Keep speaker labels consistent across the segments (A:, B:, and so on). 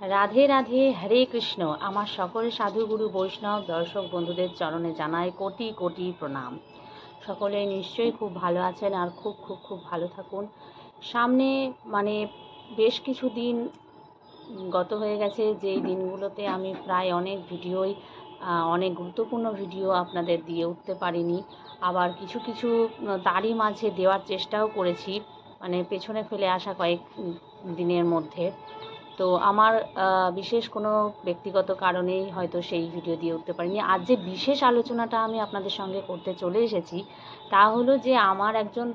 A: রাধে রাধে, হরে কৃষ্ণ। আমার সকল সাধুগুরু বৈষ্ণব দর্শক বন্ধুদের চরণে জানায় কোটি কোটি প্রণাম। সকলে নিশ্চয়ই খুব ভালো আছেন আর খুব খুব খুব ভালো থাকুন। সামনে মানে বেশ কিছু দিন গত হয়ে গেছে, যেই দিনগুলোতে আমি প্রায় অনেক ভিডিওই অনেক গুরুত্বপূর্ণ ভিডিও আপনাদের দিয়ে উঠতে পারিনি। আবার কিছু কিছু তারই মাঝে দেওয়ার চেষ্টাও করেছি মানে পেছনে ফেলে আসা কয়েক দিনের মধ্যে। তো আমার বিশেষ কোনো ব্যক্তিগত কারণেই হয়তো সেই ভিডিও দিয়ে উঠতে পারিনি। আজ যে বিশেষ আলোচনাটা আমি আপনাদের সঙ্গে করতে চলে এসেছি, তা হলো যে আমার একজন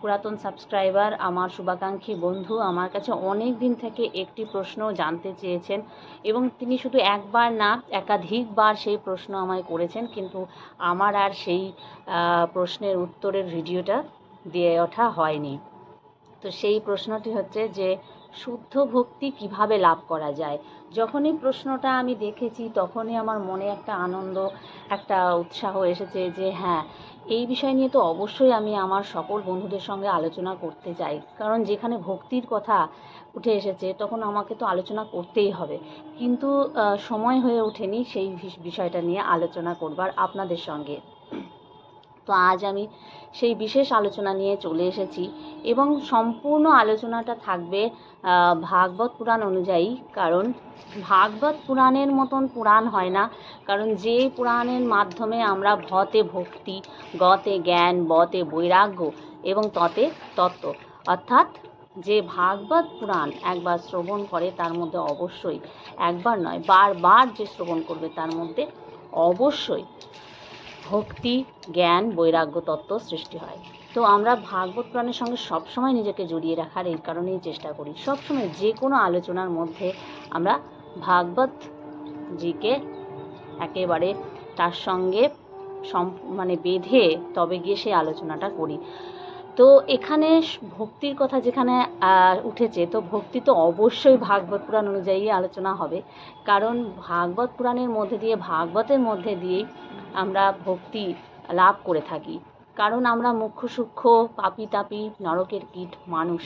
A: পুরাতন সাবস্ক্রাইবার, আমার শুভাকাঙ্ক্ষী বন্ধু আমার কাছে অনেক দিন থেকে একটি প্রশ্ন জানতে চেয়েছেন এবং তিনি শুধু একবার না, একাধিকবার সেই প্রশ্ন আমায় করেছেন, কিন্তু আমার আর সেই প্রশ্নের উত্তরের ভিডিওটা দিয়ে ওঠা হয়নি। তো সেই প্রশ্নটি হচ্ছে যে শুদ্ধ ভক্তি কীভাবে লাভ করা যায়? যখনই প্রশ্নটা আমি দেখেছি, তখনই আমার মনে একটা আনন্দ, একটা উৎসাহ এসেছে যে হ্যাঁ এই বিষয় নিয়ে তো অবশ্যই আমি আমার সকল বন্ধুদের সঙ্গে আলোচনা করতে চাই। কারণ যেখানে ভক্তির কথা উঠে এসেছে, তখন আমাকে তো আলোচনা করতেই হবে। কিন্তু সময় হয়ে ওঠেনি সেই বিষয়টা নিয়ে আলোচনা করবার আপনাদের সঙ্গে। তো আজ আমি সেই বিশেষ আলোচনা নিয়ে চলে এসেছি এবং সম্পূর্ণ আলোচনাটা থাকবে ভাগবত পুরাণ অনুযায়ী। কারণ ভাগবত পুরাণের মতন পুরাণ হয় না। কারণ যে পুরাণের মাধ্যমে আমরা ভতে ভক্তি, গতে জ্ঞান, বতে বৈরাগ্য এবং ততে তত্ত্ব। অর্থাৎ যে ভাগবত পুরাণ একবার শ্রবণ করে তার মধ্যে অবশ্যই, একবার নয়, বারবার যে শ্রবণ করবে তার মধ্যে অবশ্যই ভক্তি, জ্ঞান, বৈরাগ্য, তত্ত্ব সৃষ্টি হয়। তো আমরা ভাগবত প্রাণের সঙ্গে সবসময় নিজেকে জড়িয়ে রাখার এই কারণেই চেষ্টা করি। সবসময় যে কোনো আলোচনার মধ্যে আমরা ভাগবত জিকে একেবারে তার সঙ্গে সম মানে বেঁধে তবে গিয়ে সেই আলোচনাটা করি। তো এখানে ভক্তির কথা যেখানে উঠেছে, তো ভক্তি তো অবশ্যই ভাগবত পুরাণ অনুযায়ী আলোচনা হবে। কারণ ভাগবত পুরাণের মধ্যে দিয়ে, ভাগবতের মধ্যে দিয়েই আমরা ভক্তি লাভ করে থাকি। কারণ আমরা মুখ্য, সূক্ষ্ম, পাপি, তাপি, নরকের কীট মানুষ।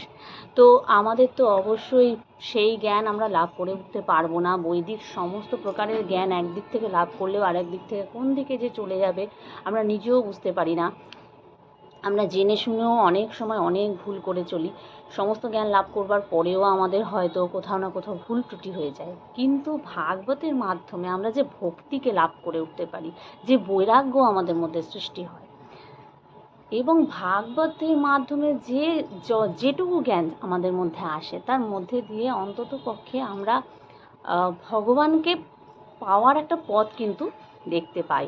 A: তো আমাদের তো অবশ্যই সেই জ্ঞান আমরা লাভ করে উঠতে পারব না। বৈদিক সমস্ত প্রকারের জ্ঞান একদিক থেকে লাভ করলেও আরেক দিক থেকে কোন দিকে যে চলে যাবে, আমরা নিজেও বুঝতে পারি না। আমরা জেনে শুনেও অনেক সময় অনেক ভুল করে চলি। সমস্ত জ্ঞান লাভ করবার পরেও আমাদের হয়তো কোথাও না কোথাও ভুল ত্রুটি হয়ে যায়। কিন্তু ভাগবতের মাধ্যমে আমরা যে ভক্তিকে লাভ করে উঠতে পারি, যে বৈরাগ্য আমাদের মধ্যে সৃষ্টি হয়। এবং ভাগবতের মাধ্যমে যে যেটুকু জ্ঞান আমাদের মধ্যে আসে, তার মধ্যে দিয়ে অন্তত পক্ষে আমরা ভগবানকে পাওয়ার একটা পথ কিন্তু দেখতে পাই।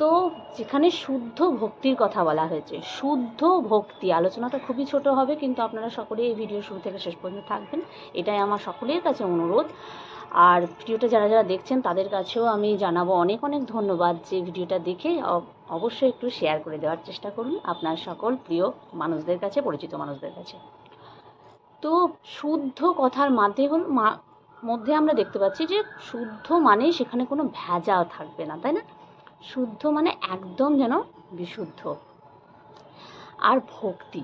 A: তো যেখানে শুদ্ধ ভক্তির কথা বলা হয়েছে, শুদ্ধ ভক্তি। আলোচনাটা খুবই ছোট হবে, কিন্তু আপনারা সকলেই এই ভিডিও শুরু থেকে শেষ পর্যন্ত থাকবেন। এটাই আমার সকলের কাছে অনুরোধ। আর ভিডিওটা যারা যারা দেখছেন, তাদের কাছেও আমি জানাব অনেক অনেক ধন্যবাদ যে ভিডিওটা দেখে। অবশ্যই একটু শেয়ার করে দেওয়ার চেষ্টা করুন আপনার সকল প্রিয় মানুষদের কাছে, পরিচিত মানুষদের কাছে। তো শুদ্ধ কথার মাধ্যমে মধ্যে আমরা দেখতে পাচ্ছি যে শুদ্ধ মানে সেখানে কোনো ভেজাল থাকবে না, তাই না? শুদ্ধ মানে একদম যেন বিশুদ্ধ। আর ভক্তি।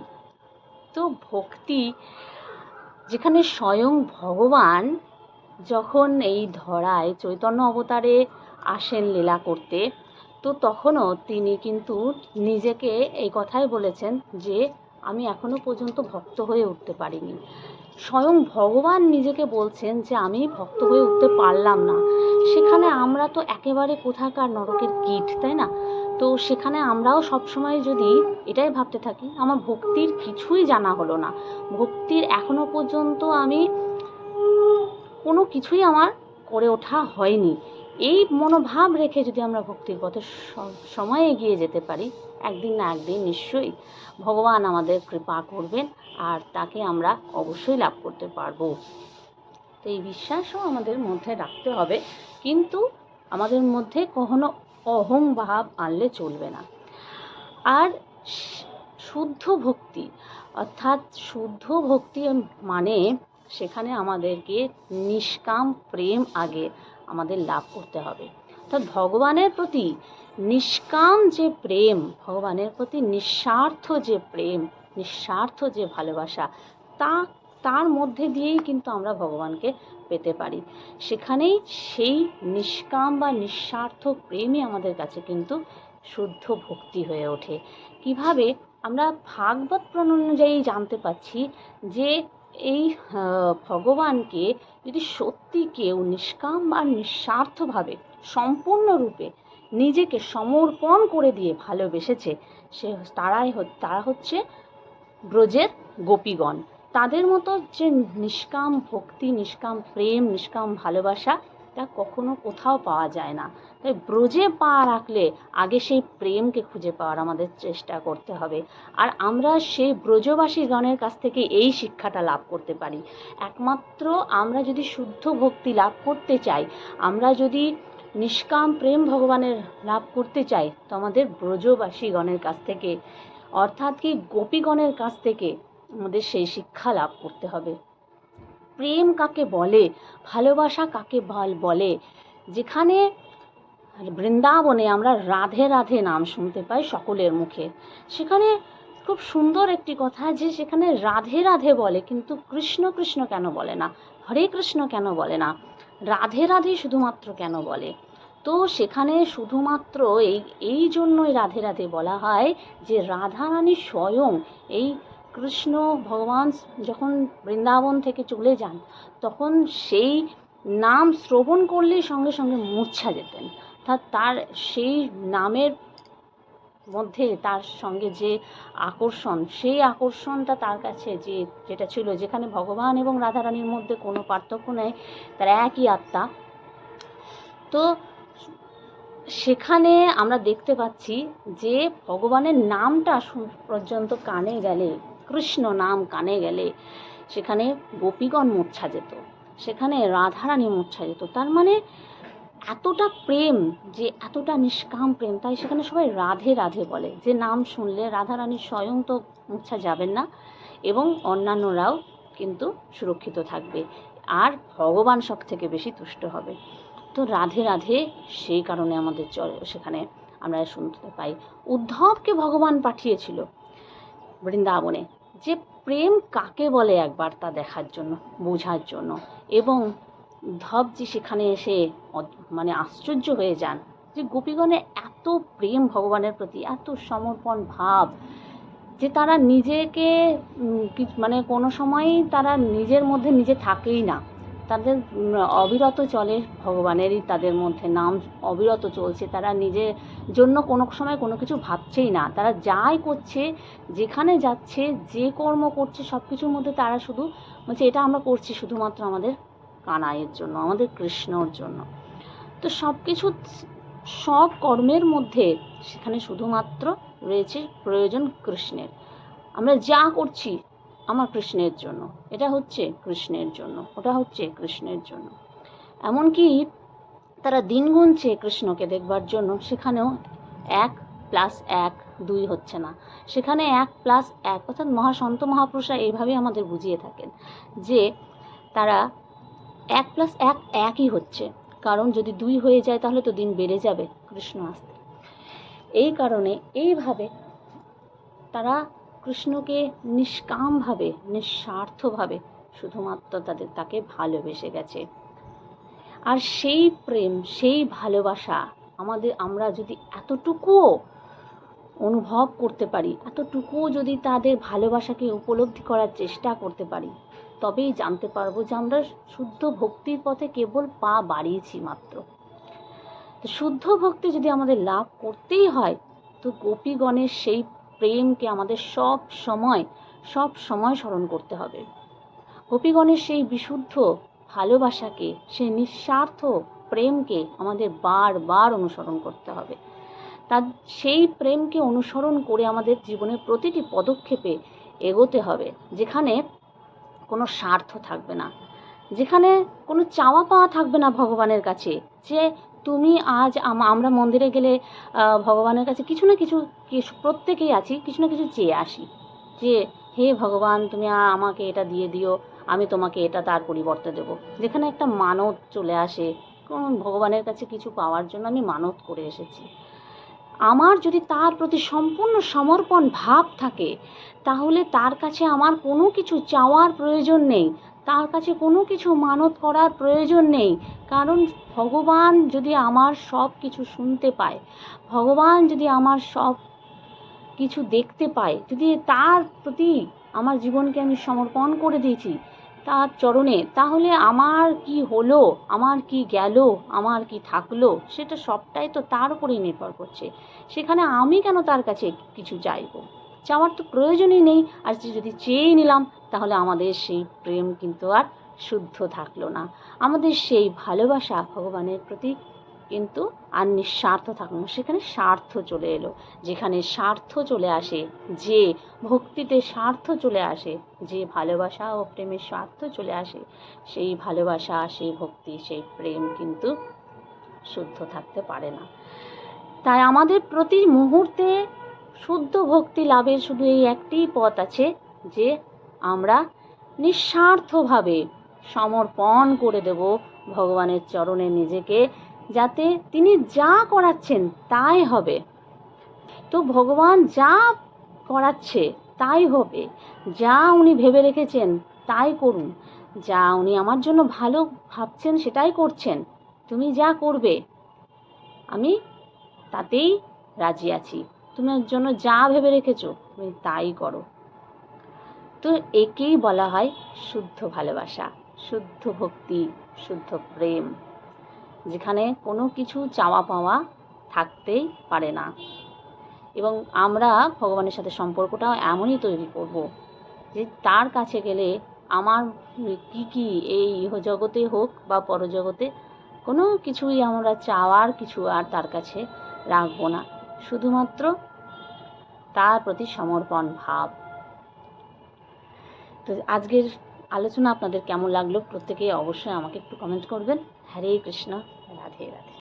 A: তো ভক্তি যেখানে স্বয়ং ভগবান যখন এই ধরায় চৈতন্য অবতারে আসেন লীলা করতে, তো তখনও তিনি কিন্তু নিজেকে এই কথাই বলেছেন যে, আমি এখনও পর্যন্ত ভক্ত হয়ে উঠতে পারিনি। স্বয়ং ভগবান নিজেকে বলছেন যে আমি ভক্ত হয়ে উঠতে পারলাম না। সেখানে আমরা তো একেবারে কোথাকার নরকের কীট তাই না? তো সেখানে আমরাও সবসময় যদি এটাই ভাবতে থাকি, আমার ভক্তির কিছুই জানা হলো না। ভক্তির এখনও পর্যন্ত আমি কোনো কিছুই আমার করে ওঠা হয়নি। এই মনোভাব রেখে যদি আমরা ভক্তির পথে সময় এগিয়ে যেতে পারি, একদিন না একদিন নিশ্চয়ই ভগবান আমাদের কৃপা করবেন আর তাকে আমরা অবশ্যই লাভ করতে পারব। তো এই বিশ্বাসও আমাদের মধ্যে রাখতে হবে, কিন্তু আমাদের মধ্যে কখনো অহং ভাব আনলে চলবে না। আর শুদ্ধ ভক্তি, অর্থাৎ শুদ্ধ ভক্তি মানে সেখানে আমাদেরকে নিষ্কাম, প্রেম, আগে আমাদের লাভ করতে হবে। অর্থাৎ ভগবানের প্রতি নিষ্কাম যে প্রেম, ভগবানের প্রতি নিঃস্বার্থ যে প্রেম, নিঃস্বার্থ যে ভালোবাসা, তা, তার মধ্যে দিয়েই কিন্তু আমরা ভগবানকে পেতে পারি। সেখানেই সেই নিষ্কাম বা নিঃস্বার্থ প্রেমই আমাদের কাছে কিন্তু শুদ্ধ ভক্তি হয়ে ওঠে। কীভাবে আমরা ভাগবত পুরাণ অনুযায়ী জানতে পাচ্ছি যে এই ভগবানকে যদি সত্যি কেউ নিষ্কাম বা নিঃস্বার্থভাবে, সম্পূর্ণরূপে নিজেকে সমর্পণ করে দিয়ে ভালোবেসেছে, সে তারাই তারা হচ্ছে ব্রজের গোপীগণ। তাদের মতো যে নিষ্কাম ভক্তি, নিষ্কাম প্রেম, নিষ্কাম ভালোবাসা, তা কখনো কোথাও পাওয়া যায় না। তাই ব্রজে পা রাখলে আগে সেই প্রেমকে খুঁজে পাওয়ার আমাদের চেষ্টা করতে হবে। আর আমরা সেই ব্রজবাসী গণের কাছ থেকে এই শিক্ষাটা লাভ করতে পারি। একমাত্র আমরা যদি শুদ্ধ ভক্তি লাভ করতে চাই, আমরা যদি নিষ্কাম প্রেম ভগবানের লাভ করতে চাই, তো আমাদের ব্রজবাসী গণের কাছ থেকে, অর্থাৎ কি গোপীগণের কাছ থেকে আমাদের সেই শিক্ষা লাভ করতে হবে। প্রেম কাকে বলে, ভালোবাসা কাকে বল- বলে? যেখানে বৃন্দাবনে আমরা রাধে রাধে নাম শুনতে পাই সকলের মুখে। সেখানে খুব সুন্দর একটি কথা যে সেখানে রাধে রাধে বলে, কিন্তু কৃষ্ণ কৃষ্ণ কেন বলে না? হরে কৃষ্ণ কেন বলে না? রাধে রাধে শুধুমাত্র কেন বলে? তো সেখানে শুধুমাত্র এই এই জন্যই রাধে রাধে বলা হয় যে রাধারানী স্বয়ং এই কৃষ্ণ ভগবান যখন বৃন্দাবন থেকে চলে যান, তখন সেই নাম শ্রবণ করলেই সঙ্গে সঙ্গে মূর্ছা যেতেন। অর্থাৎ তার সেই নামের মধ্যে তার সঙ্গে যে আকর্ষণ, সেই আকর্ষণটা তার কাছে যে, যেটা ছিল, যেখানে ভগবান এবং রাধারানীর মধ্যে কোনো পার্থক্য নেই, তারা একই আত্মা। তো সেখানে আমরা দেখতে পাচ্ছি যে ভগবানের নামটা পর্যন্ত কানে গেলে, কৃষ্ণ নাম কানে গেলে, সেখানে গোপীগণ মূর্ছা যেত সেখানে রাধারানী মূর্ছা যেত তার মানে এতটা প্রেম যে, এতটা নিষ্কাম প্রেম, তাই সেখানে সবাই রাধে রাধে বলে। যে নাম শুনলে রাধারানী স্বয়ং তো মূর্ছা যাবেন না, এবং অন্যান্যরাও কিন্তু সুরক্ষিত থাকবে। আর ভগবান সব থেকে বেশি তুষ্ট হবে। তো রাধে রাধে সেই কারণে আমাদের সেখানে আমরা শুনতে পাই। উদ্ধবকে ভগবান পাঠিয়েছিল বৃন্দাবনে, যে প্রেম কাকে বলে একবার তা দেখার জন্য, বোঝার জন্য, এবং উদ্ধবজি সেখানে এসে মানে আশ্চর্য হয়ে যান যে গোপীগণের এত প্রেম ভগবানের প্রতি, এত সমর্পণ ভাব যে তারা নিজেকে মানে কোনো সময়ই তারা নিজের মধ্যে নিজে থাকেই না। তাদের অবিরত চলে ভগবানেরই তাদের মধ্যে নাম অবিরত চলছে। তারা নিজের জন্য কোনো সময় কোনো কিছু ভাবছেই না। তারা যাই করছে, যেখানে যাচ্ছে, যে কর্ম করছে সব কিছুর মধ্যে তারা শুধু বলছে, এটা আমরা করছি, শুধুমাত্র আমাদের কানাইয়ের জন্য, আমাদের কৃষ্ণর জন্য। তো সব কিছু সব কর্মের মধ্যে সেখানে শুধুমাত্র রয়েছে প্রয়োজন কৃষ্ণের। আমরা যা করছি আমার কৃষ্ণের জন্য, এটা হচ্ছে কৃষ্ণের জন্য, ওটা হচ্ছে কৃষ্ণের জন্য। এমনকি তারা দিন গুনছে কৃষ্ণকে দেখবার জন্য, সেখানেও এক প্লাস এক দুই হচ্ছে না। সেখানে এক প্লাস এক, অর্থাৎ মহাসন্ত মহাপুরুষরা এইভাবেই আমাদের বুঝিয়ে থাকেন যে তারা এক প্লাস এক একই হচ্ছে। কারণ যদি দুই হয়ে যায়, তাহলে তো দিন বেড়ে যাবে, কৃষ্ণ আসতে। এই কারণে এইভাবে তারা কৃষ্ণকে নিষ্কামভাবে, নিঃস্বার্থভাবে শুধুমাত্র তাদের, তাকে ভালোবেসে গেছে। আর সেই প্রেম, সেই ভালোবাসা আমাদের, আমরা যদি এতটুকুও অনুভব করতে পারি, এতটুকুও যদি তাদের ভালোবাসাকে উপলব্ধি করার চেষ্টা করতে পারি তবেই জানতে পারব যে আমরা শুদ্ধ ভক্তির পথে কেবল পা বাড়িয়েছি মাত্র। তো শুদ্ধ ভক্তি যদি আমাদের লাভ করতেই হয়, তো গোপীগণের সেই প্রেমকে আমাদের সব সময় সব সময় স্মরণ করতে হবে। গোপীগণের সেই বিশুদ্ধ ভালোবাসাকে, সেই নিঃস্বার্থ প্রেমকে আমাদের বারবার অনুসরণ করতে হবে। তার সেই প্রেমকে অনুসরণ করে আমাদের জীবনের প্রতিটি পদক্ষেপে এগোতে হবে, যেখানে কোনো স্বার্থ থাকবে না। যেখানে কোনো চাওয়া পাওয়া থাকবে না ভগবানের কাছে যে তুমি আজ আম- আমরা মন্দিরে গেলে ভগবানের কাছে কিছু না কিছু কিছু প্রত্যেকেই আছি, কিছু না কিছু চেয়ে আসি যে, হে ভগবান, তুমি আমাকে এটা দিয়ে দিও, আমি তোমাকে এটা তার পরিবর্তে দেবো। যেখানে একটা মানত চলে আসে, কোন ভগবানের কাছে কিছু পাওয়ার জন্য আমি মানত করে এসেছি। আমার যদি তার প্রতি সম্পূর্ণ সমর্পণ ভাব থাকে, তাহলে তার কাছে আমার কোনো কিছু চাওয়ার প্রয়োজন নেই। তার কাছে কোনো কিছু মানত করার প্রয়োজন নেই। কারণ ভগবান যদি আমার সব কিছু শুনতে পায়, ভগবান যদি আমার সব কিছু দেখতে পায়, যদি তার প্রতি আমার জীবনকে আমি সমর্পণ করে দিয়েছি তার চরণে, তাহলে আমার কি হলো? আমার কি গেল? আমার কি থাকল? সেটা সবটাই তো তার উপরেই নির্ভর করছে। সেখানে আমি কেন তার কাছে কিছু চাইব? চাওয়ার তো প্রয়োজনই নেই। আর যদি চেয়েই নিলাম, তাহলে আমাদের সেই প্রেম কিন্তু আর শুদ্ধ থাকল না। আমাদের সেই ভালোবাসা ভগবানের প্রতি কিন্তু আর নিঃস্বার্থ থাকল না। সেখানে স্বার্থ চলে এলো। যেখানে স্বার্থ চলে আসে, যে ভক্তিতে স্বার্থ চলে আসে, যে ভালোবাসা ও প্রেমের স্বার্থ চলে আসে, সেই ভালোবাসা, সেই ভক্তি, সেই প্রেম কিন্তু শুদ্ধ থাকতে পারে না। তাই আমাদের প্রতি মুহূর্তে শুদ্ধ ভক্তি লাভের শুধু এই একটি পথ আছে, যে আমরা নিঃস্বার্থভাবে সমর্পণ করে দেব ভগবানের চরণে নিজেকে যাতে তিনি যা করাচ্ছেন তাই হবে। তো ভগবান যা করাচ্ছে তাই হবে। যা উনি ভেবে রেখেছেন তাই করুন। যা উনি আমার জন্য ভালো ভাবছেন সেটাই করছেন। তুমি যা করবে, আমি তাতেই রাজি আছি। তোমার জন্য যা ভেবে রেখেছো, তুমি তাই করো। তো একেই বলা হয় শুদ্ধ ভালোবাসা, শুদ্ধ ভক্তি, শুদ্ধ প্রেম। যেখানে কোনো কিছু চাওয়া পাওয়া থাকতেই পারে না। এবং আমরা ভগবানের সাথে সম্পর্কটাও এমনই তৈরি করব যে তার কাছে গেলে আমার কি কি এই ইহজগতে হোক বা পরজগতে কোনো কিছুই আমরা চাওয়ার কিছু আর তার কাছে রাখব না। শুধুমাত্র তার প্রতি সমর্পণ ভাব। তো আজকের আলোচনা আপনাদের কেমন লাগল প্রত্যেকেই অবশ্যই আমাকে একটু কমেন্ট করবেন। হরে কৃষ্ণ। রাধে রাধে